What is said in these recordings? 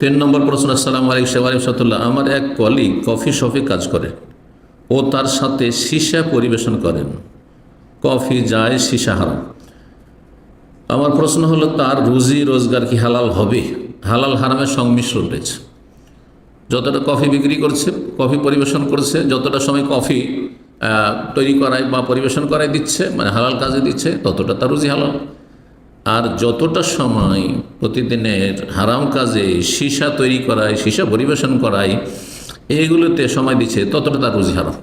তিন নম্বর প্রশ্ন, আসসালাম আলাইকুম শেবারিম সাতুল্লাহ আমার এক কলিগ কফি শপে কাজ করে। ও তার সাথে সীসা পরিবেশন করেন। কফি যায়, সীসা হারাম। আমার প্রশ্ন হলো, তার রুজি রোজগার কি হালাল হবে? হালাল হারামের সংমিশ্রণ রয়েছে। যতটা কফি বিক্রি করছে, কফি পরিবেশন করছে, যতটা সময় কফি তৈরি করায় বা পরিবেশন করায় দিচ্ছে মানে হালাল কাজে দিচ্ছে, ততটা তার রুজি হালাল। আর যতটা সময় প্রতিদিনের হারাম কাজে সীসা তৈরি করায় সীসা পরিবেশন করায় এইগুলোতে সময় দিচ্ছে ততটা তার রুজি হারাম।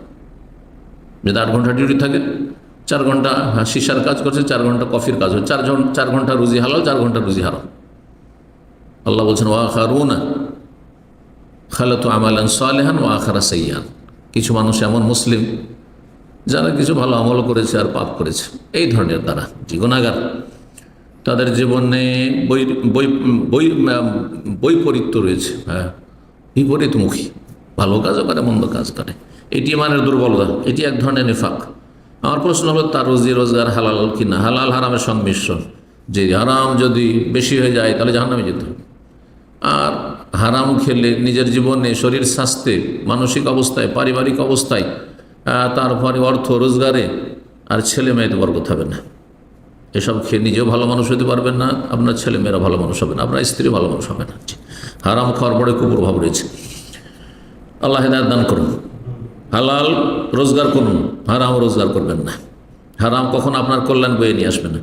যদি আট ঘণ্টা ডিউটি থাকে চার ঘণ্টা হ্যাঁ, সীসার কাজ করছে চার ঘণ্টা কফির কাজ হচ্ছে চার ঘণ্টা চার ঘণ্টা রুজি হালাল চার ঘণ্টা রুজি হারাম। আল্লাহ বলছেন ওয়া খারুনা খালাতু আমালান সালেহান ও আখারা সাইয়ান কিছু মানুষ এমন মুসলিম যারা কিছু ভালো আমল করেছে আর পাপ করেছে। এই ধরনের দ্বারা জীবনাগার তাদের জীবনে বই বই বই বৈপরীত্য রয়েছে হ্যাঁ। বিপরীতমুখী। ভালো কাজও করে, মন্দ কাজ করে। এটি মানের দুর্বলতা, এটি এক ধরনের নিফাক। আমার প্রশ্ন হলো, তার রোজি রোজগার হালাল কি না? হালাল হারামের সংমিশ্রণ। যে হারাম যদি বেশি হয়ে যায়, তাহলে জাহান্নামে যেতে হবে। আর হারাম খেলে নিজের জীবনে শরীর স্বাস্থ্যে, মানসিক অবস্থায়, পারিবারিক অবস্থায় তারপরে অর্থ রোজগারে আর ছেলে মেয়েতে বরকত হবে না। এসব খেয়ে নিজেও ভালো মানুষ হতে পারবেন না, আপনার ছেলে মেয়েরা ভালো মানুষ হবে না, আপনার স্ত্রী ভালো মানুষ হবে না। হারাম খাওয়ার পরে কুপ্রভাব রয়েছে। আল্লাহ হেদায়ত দান করুন। হালাল রোজগার করুন, হারাম রোজগার করবেন না। হারাম কখন আপনার কল্যাণ বয়ে নিয়ে আসবে না।